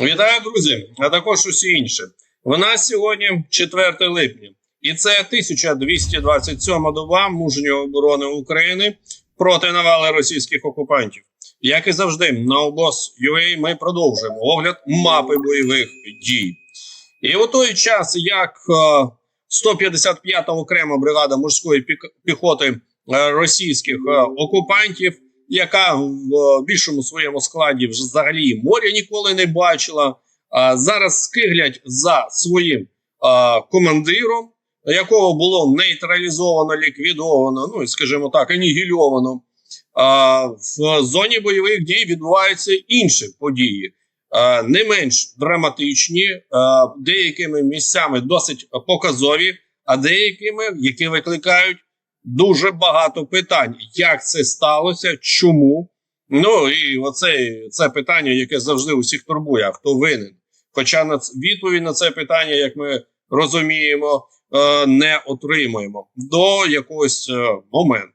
Вітаю, друзі, а також усі інші. У нас сьогодні 4 липня, і це 1227 доба мужньої оборони України проти навали російських окупантів. Як і завжди, на обоз.ua ми продовжуємо огляд мапи бойових дій. І у той час, як е, 155-та окрема бригада морської піхоти е, російських е, окупантів, яка в е, більшому своєму складі взагалі моря ніколи не бачила, зараз скиглять за своїм командиром, якого було нейтралізовано, ліквідовано, ну і скажімо так, анігільовано. В зоні бойових дій відбуваються інші події, не менш драматичні, деякими місцями досить показові, а деякими, які викликають дуже багато питань, як це сталося, чому. Ну і оце це питання, яке завжди усіх турбує, а хто винен. Хоча на відповідь на це питання, як ми розуміємо, е, не отримуємо до якогось е, моменту.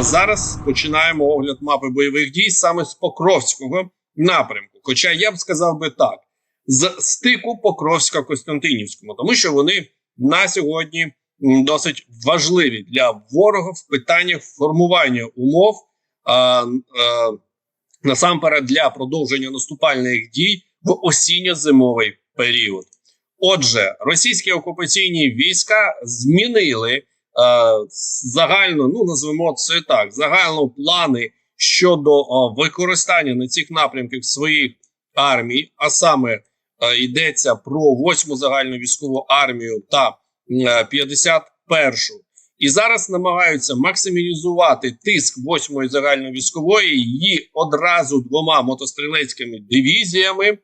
Зараз починаємо огляд мапи бойових дій саме з Покровського напрямку. Хоча я б сказав би так: з стику Покровська-Костянтинівському, тому що вони на сьогодні досить важливі для ворога в питаннях формування умов, а, а, насамперед для продовження наступальних дій в осінньо-зимовий період. Отже, російські окупаційні війська змінили е, загально, ну назвемо це так, загально плани щодо е, використання на цих напрямках своїх армій, а саме е, йдеться про 8-му загальну військову армію та 51-шу. І зараз намагаються максималізувати тиск 8-ї загальновійськової її одразу двома мотострілецькими дивізіями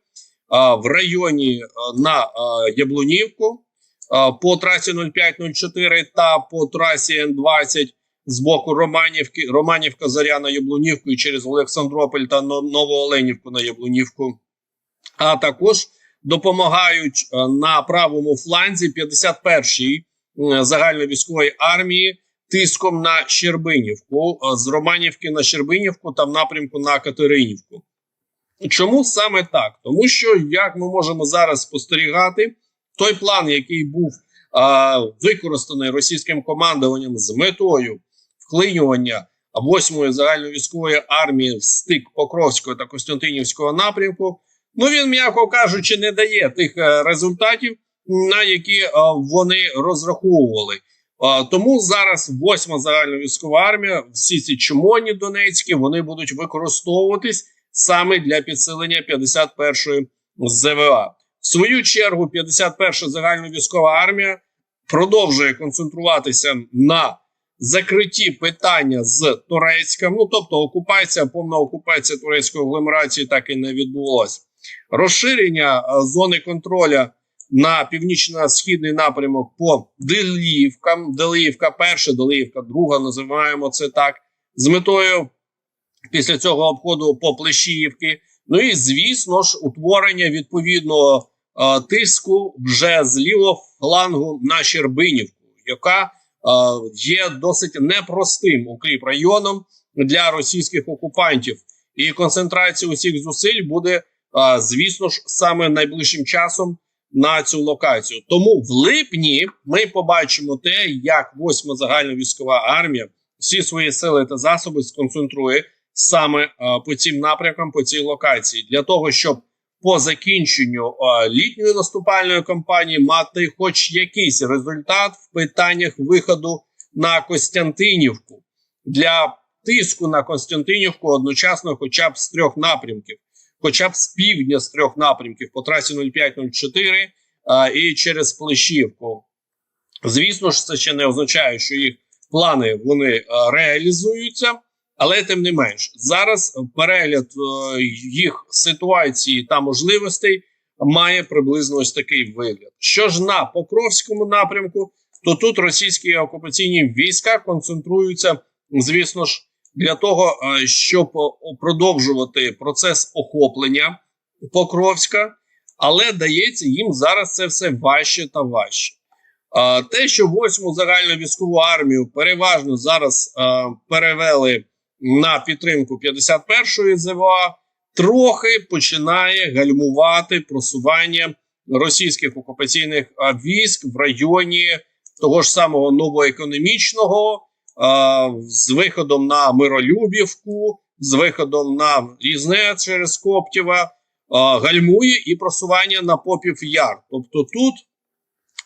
а, в районі а, на а, Яблунівку а, по трасі 0504 та по трасі Н20 з боку Романівки, Романівка, Заряна Яблунівку і через Олександрополь та Но- Новооленівку на Яблунівку. А також допомагають на правому фланзі 51-й м, загальновійськової армії тиском на Щербинівку з Романівки на Щербинівку та в напрямку на Катеринівку. Чому саме так? Тому що, як ми можемо зараз спостерігати, той план, який був а, використаний російським командуванням з метою вклинювання 8-ї загальновійськової армії в стик Покровського та Костянтинівського напрямку, ну він, м'яко кажучи, не дає тих е, результатів, на які е, вони розраховували. Тому зараз 8-ма загальновійськова армія, всі ці чумоні Донецькі, вони будуть використовуватись саме для підсилення 51-ї ЗВА. В свою чергу, 51-ша загальновійськова армія продовжує концентруватися на закритті питання з Турецьком. Ну тобто, окупація, повна окупація турецької агломерації так і не відбулося. Розширення е, зони контроля на північно-східний напрямок по Деліївкам. Деліївка перша, Деліївка друга, називаємо це так, з метою після цього обходу по Плещіївки. Ну і звісно ж, утворення відповідного е, тиску вже з лівого флангу на Щербинівку, яка е, є досить непростим укріп районом для російських окупантів. І концентрація усіх зусиль буде, звісно ж, саме найближчим часом на цю локацію. Тому в липні ми побачимо те, як 8-ма загальновійськова армія всі свої сили та засоби сконцентрує саме е, по цим напрямкам, по цій локації, для того, щоб по закінченню е, літньої наступальної кампанії мати хоч якийсь результат в питаннях виходу на Костянтинівку. Для тиску на Костянтинівку одночасно, хоча б з трьох напрямків, хоча б з півдня з трьох напрямків по трасі 0504 е, і через Плещівку. Звісно ж, це ще не означає, що їх плани вони реалізуються. Але тим не менш, зараз перегляд е, їх ситуації та можливостей має приблизно ось такий вигляд. Що ж на Покровському напрямку, то тут російські окупаційні війська концентруються, звісно ж, для того, е, щоб продовжувати процес охоплення Покровська, але дається їм зараз це все важче та важче. Те, що 8-му загальну військову армію переважно зараз е, перевели на підтримку 51-ї ЗВА, трохи починає гальмувати просування російських окупаційних військ в районі того ж самого новоекономічного, з виходом на Миролюбівку, з виходом на Різне через Коптєва, гальмує і просування на Попів Яр. Тобто тут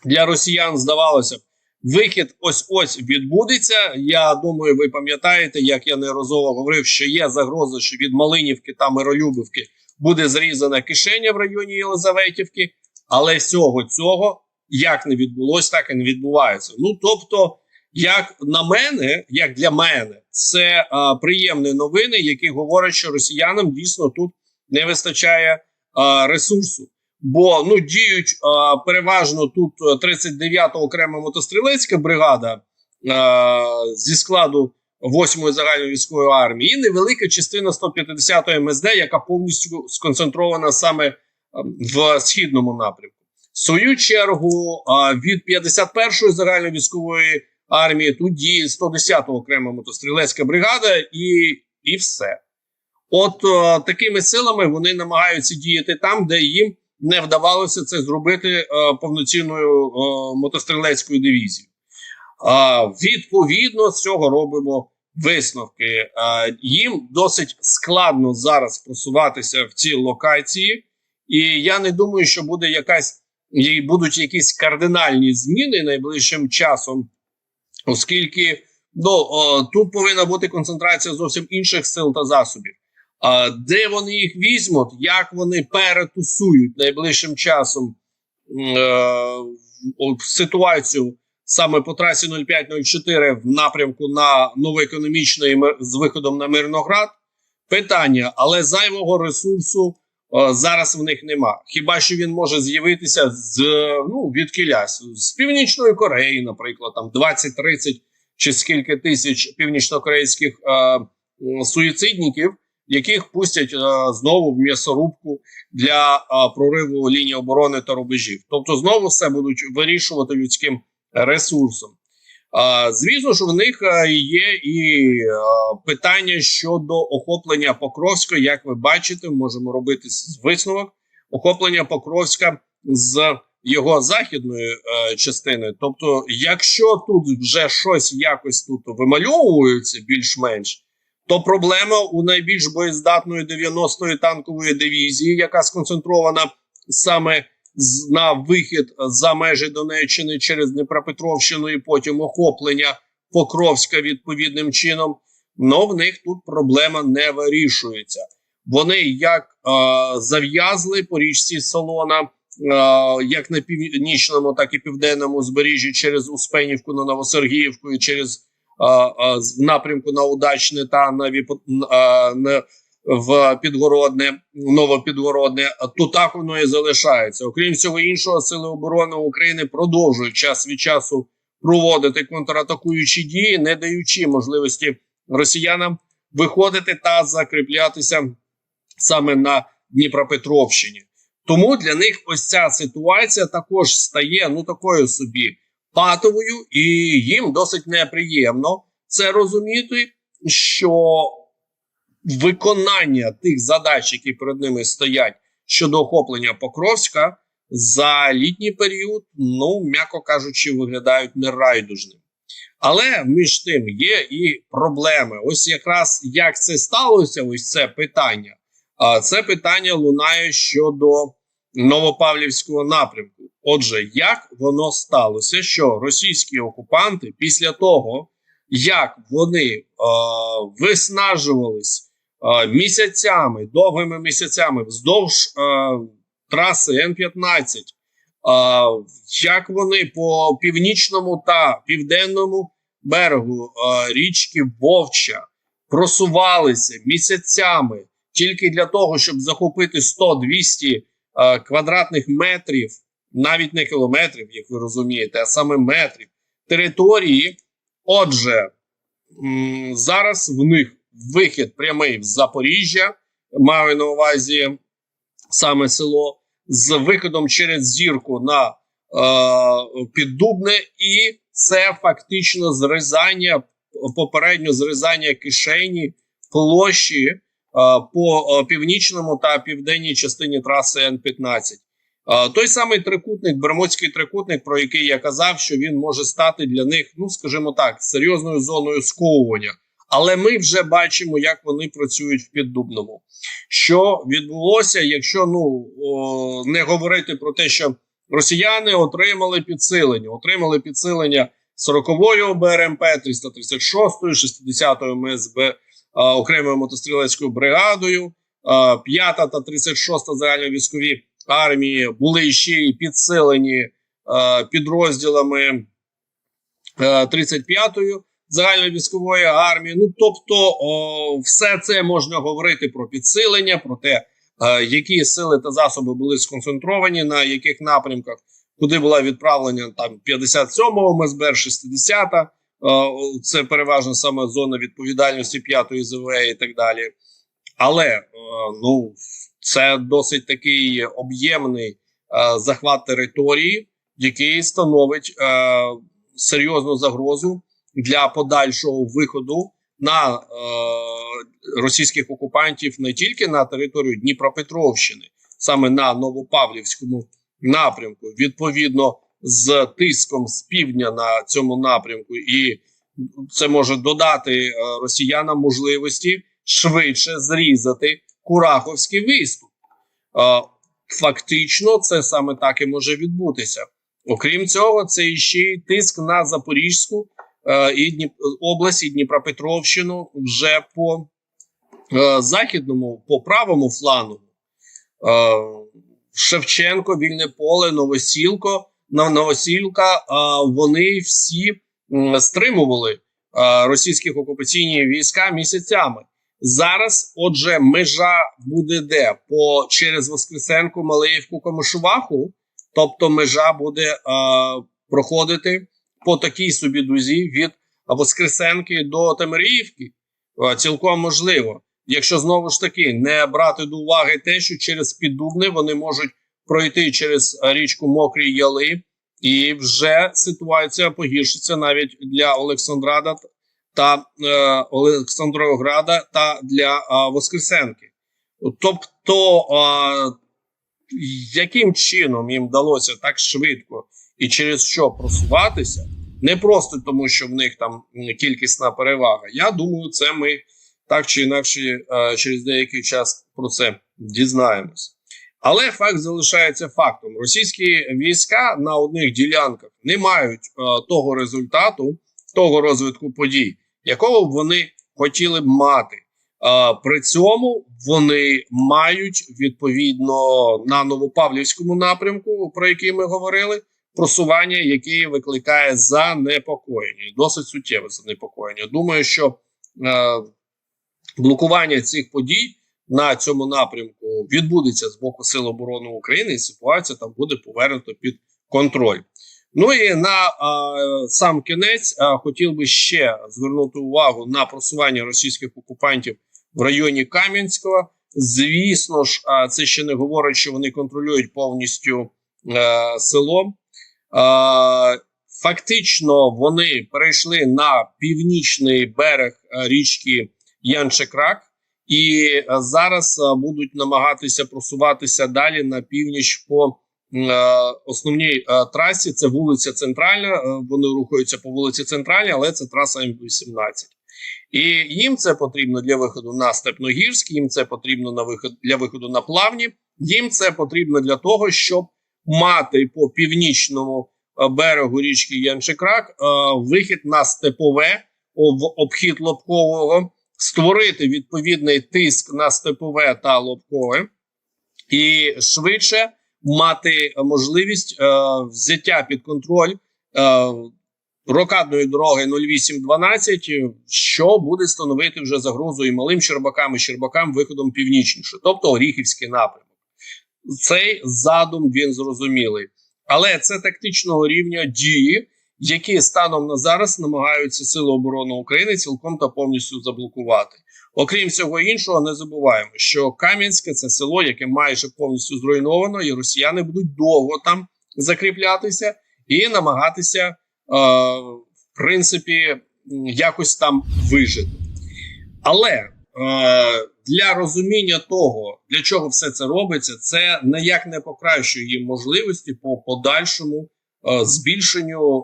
для росіян здавалося б. Вихід ось ось відбудеться. Я думаю, ви пам'ятаєте, як я неразово говорив, що є загроза, що від Малинівки та Миролюбівки буде зрізана кишеня в районі Єлизаветівки, але всього цього як не відбулось, так і не відбувається. Ну тобто, як на мене, як для мене, це а, приємні новини, які говорять, що росіянам дійсно тут не вистачає а, ресурсу. Бо ну діють а, переважно тут 39-та окрема мотострілецька бригада а, зі складу 8-ї загальної військової армії, і невелика частина 150-ї МСД, яка повністю сконцентрована саме в східному напрямку. В свою чергу а, від 51-ї загальної військової армії тут діє 110-та окрема мотострілецька бригада, і, і все. От а, такими силами вони намагаються діяти там, де їм не вдавалося це зробити е, повноцінною е, мотострілецькою дивізією. Е, відповідно, з цього робимо висновки. Е, їм досить складно зараз просуватися в ці локації, і я не думаю, що буде якась будуть якісь кардинальні зміни найближчим часом, оскільки ну, тут повинна бути концентрація зовсім інших сил та засобів. А де вони їх візьмуть, як вони перетусують найближчим часом е, ситуацію саме по трасі 0504 в напрямку на новоекономічний з виходом на Мирноград? Питання, але зайвого ресурсу зараз в них нема. Хіба що він може з'явитися з ну від кілясь з північної Кореї, наприклад, там 20-30 чи скільки тисяч північнокорейських е, суїцидників яких пустять а, знову в м'ясорубку для а, прориву лінії оборони та рубежів. Тобто, знову все будуть вирішувати людським ресурсом. Звісно ж, в них є і питання щодо охоплення Покровська. Як ви бачите, можемо робити висновок охоплення Покровська з його західної е, частини. Тобто, якщо тут вже щось якось тут вимальовується більш-менш то проблема у найбільш боєздатної 90-ї танкової дивізії, яка сконцентрована саме на вихід за межі Донеччини через Дніпропетровщину і потім охоплення Покровська відповідним чином. Но в них тут проблема не вирішується. Вони як е, зав'язли по річці Солона, е, як на північному, так і південному узбережжі через Успенівку на Новосергіївку і через в напрямку на удачне та на на в підгородне, новопідгородне, то так воно і залишається. Окрім всього іншого, сили оборони України продовжують час від часу проводити контратакуючі дії, не даючи можливості росіянам виходити та закріплятися саме на Дніпропетровщині. Тому для них ось ця ситуація також стає ну такою собі патовою, і їм досить неприємно це розуміти, що виконання тих задач, які перед ними стоять щодо охоплення Покровська, за літній період, ну м'яко кажучи, виглядають нерайдужним. Але між тим є і проблеми. Ось якраз як це сталося, ось це питання. А це питання лунає щодо Новопавлівського напрямку. Отже, як воно сталося, що російські окупанти після того, як вони е, виснажувались місяцями, довгими місяцями вздовж е, траси Н-15, е, як вони по північному та південному берегу е, річки Вовча просувалися місяцями тільки для того, щоб захопити 100-200 е, квадратних метрів навіть не кілометрів, як ви розумієте, а саме метрів території. Отже, зараз в них вихід прямий в Запоріжжя, маю на увазі саме село, з виходом через зірку на е, Піддубне, і це фактично зрізання, попередньо зрізання кишені площі по е, північному та південній частині траси Н-15. Е, Той самий трикутник, Бермудський трикутник, про який я казав, що він може стати для них, ну скажімо так, серйозною зоною сковування. Але ми вже бачимо, як вони працюють в піддубному. Що відбулося, якщо ну о, не говорити про те, що росіяни отримали підсилення, отримали підсилення 40-ї БРМП, 336-ї, 60-ї МСБ а, окремою мотострілецькою бригадою, е, 5-та та 36-та загальновійськові армії були ще й підсилені а, підрозділами 35-ї загальної військової армії. Ну тобто, о, все це можна говорити про підсилення, про те, е, які сили та засоби були сконцентровані, на яких напрямках, куди була відправлення там 57-го МСБ, 60-та, е, це переважно саме зона відповідальності 5-ї ЗВ і так далі. Але е, ну це досить такий об'ємний е, захват території, який становить е, серйозну загрозу для подальшого виходу на е, російських окупантів не тільки на територію Дніпропетровщини, саме на Новопавлівському напрямку, відповідно з тиском з півдня на цьому напрямку, і це може додати е, росіянам можливості швидше зрізати Кураховський виступ. Е, Фактично, це саме так і може відбутися. Окрім цього, це ще й тиск на Запорізьку і Дніп... область і Дніпропетровщину вже по е, західному, по правому флангу. Е, Шевченко, Вільне поле, Новосілко, Нов- Новосілка. е, вони всі стримували е, російських окупаційні війська місяцями. Зараз, отже, межа буде де по через Воскресенку, Малеївку, Комишуваху, тобто межа буде е, проходити по такій собі дузі від Воскресенки до Темиріївки. Е, цілком можливо, якщо знову ж таки не брати до уваги те, що через Піддубни вони можуть пройти через річку Мокрі Яли, і вже ситуація погіршиться навіть для Олександрада та е, Олександрограда та для е, Воскресенки. Тобто, е, яким чином їм вдалося так швидко і через що просуватися, не просто тому, що в них там кількісна перевага. Я думаю, це ми так чи інакше е, через деякий час про це дізнаємось. Але факт залишається фактом: російські війська на одних ділянках не мають е, того результату, того розвитку подій, якого б вони хотіли б мати. Е, при цьому вони мають відповідно на Новопавлівському напрямку, про який ми говорили, просування, яке викликає занепокоєння, досить суттєве занепокоєння. Думаю, що е, блокування цих подій на цьому напрямку відбудеться з боку Сил оборони України, і ситуація там буде повернута під контроль. Ну і на е, сам кінець е, хотів би ще звернути увагу на просування російських окупантів в районі Кам'янського. Звісно ж, це ще не говорить, що вони контролюють повністю е, село. Е, фактично, вони перейшли на північний берег е, річки Янчекрак, і е, зараз будуть намагатися просуватися далі на північ по основній трасі. Це вулиця Центральна. Вони рухаються по вулиці Центральній, але це траса М18. І їм це потрібно для виходу на Степногірськ, їм це потрібно на виход для виходу на плавні. Їм це потрібно для того, щоб мати по північному е, берегу річки Янчекрак е, вихід на степове в обхід Лобкового, створити відповідний тиск на степове та лобкове, і швидше мати можливість е, взяття під контроль. Рокадної дороги 0812, що буде становити вже загрозу і малим Щербакам, і Щербакам виходом північніше, тобто Оріхівський напрямок. Цей задум він зрозумілий, але це тактичного рівня дії, які станом на зараз намагаються Сили оборони України цілком та повністю заблокувати. Окрім всього іншого, не забуваємо, що Кам'янське це село, яке майже повністю зруйновано, і росіяни будуть довго там закріплятися і намагатися, е, в принципі, якось там вижити. Але для розуміння того, для чого все це робиться, це ніяк не покращує їм можливості по подальшому е, збільшенню е,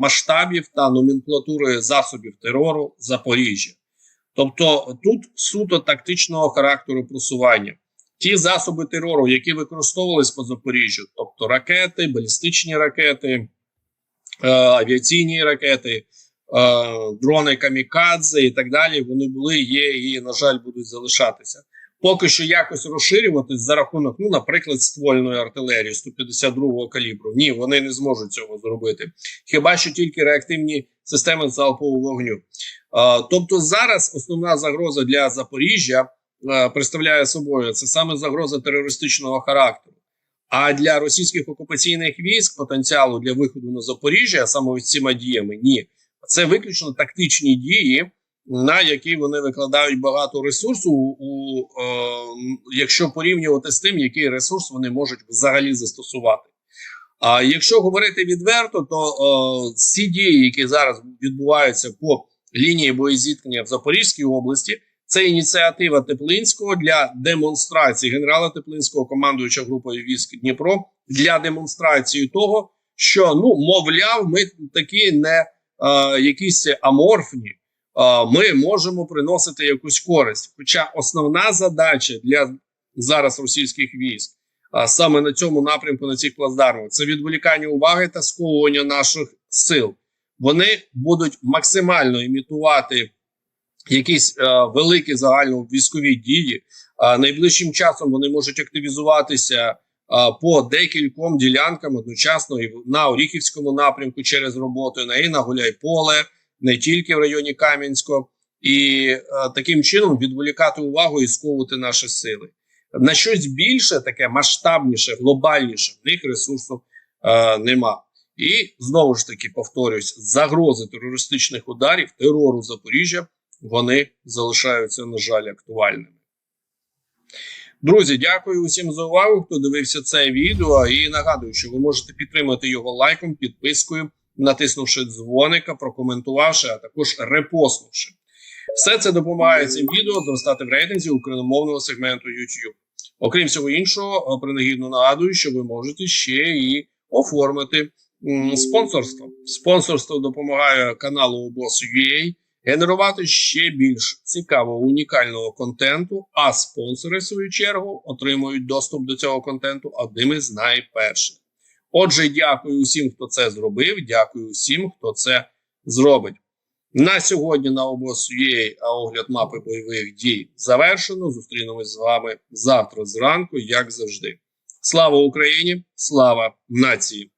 масштабів та номенклатури засобів терору Запоріжжя. Тобто тут суто тактичного характеру просування. Ті засоби терору, які використовувались по Запоріжжю, тобто ракети, балістичні ракети, е, авіаційні ракети, е, дрони камікадзе і так далі, вони були, є і, на жаль, будуть залишатися. Поки що якось розширюватись за рахунок, ну, наприклад, ствольної артилерії 152-го калібру. Ні, вони не зможуть цього зробити. Хіба що тільки реактивні системи залпового вогню. Е, тобто, зараз основна загроза для Запоріжжя е, представляє собою це саме загроза терористичного характеру. А для російських окупаційних військ потенціалу для виходу на Запоріжжя саме ось цими діями ні. Це виключно тактичні дії, на які вони викладають багато ресурсу, у, е, якщо порівнювати з тим, який ресурс вони можуть взагалі застосувати. А якщо говорити відверто, то е, всі дії, які зараз відбуваються по лінії боєзіткнення в Запорізькій області, це ініціатива Теплинського для демонстрації генерала Теплинського, командуюча групою військ Дніпро, для демонстрації того, що ну мовляв, ми такі не якісь аморфні, е, ми можемо приносити якусь користь. Хоча основна задача для зараз російських військ. Саме на цьому напрямку на цих плацдармах це відволікання уваги та сковування наших сил. Вони будуть максимально імітувати якісь е, великі загальновійськові дії. Найближчим часом вони можуть активізуватися е, по декільком ділянкам одночасно і на Оріхівському напрямку через роботу, і на Гуляйполе, не тільки в районі Кам'янського, і таким чином відволікати увагу і сковувати наші сили. На щось більше, таке масштабніше, глобальніше в них ресурсу е, нема. І знову ж таки повторюсь: загрози терористичних ударів, терору Запоріжжя вони залишаються, на жаль, актуальними. Друзі, дякую усім за увагу, хто дивився це відео. І нагадую, що ви можете підтримати його лайком, підпискою, натиснувши дзвоника, прокоментувавши, а також репостнувши. Все це допомагає цим відео зростати в рейтинзі україномовного сегменту YouTube. Окрім всього іншого, принагідно нагадую, що ви можете ще і оформити спонсорство. Спонсорство допомагає каналу Boss.ua генерувати ще більш цікавого унікального контенту. А спонсори, в свою чергу, отримують доступ до цього контенту одними з найперших. Отже, дякую усім, хто це зробив. Дякую усім, хто це зробить. На сьогодні на обос.ua огляд мапи бойових дій завершено. Зустрінемось з вами завтра зранку, як завжди. Слава Україні! Слава нації!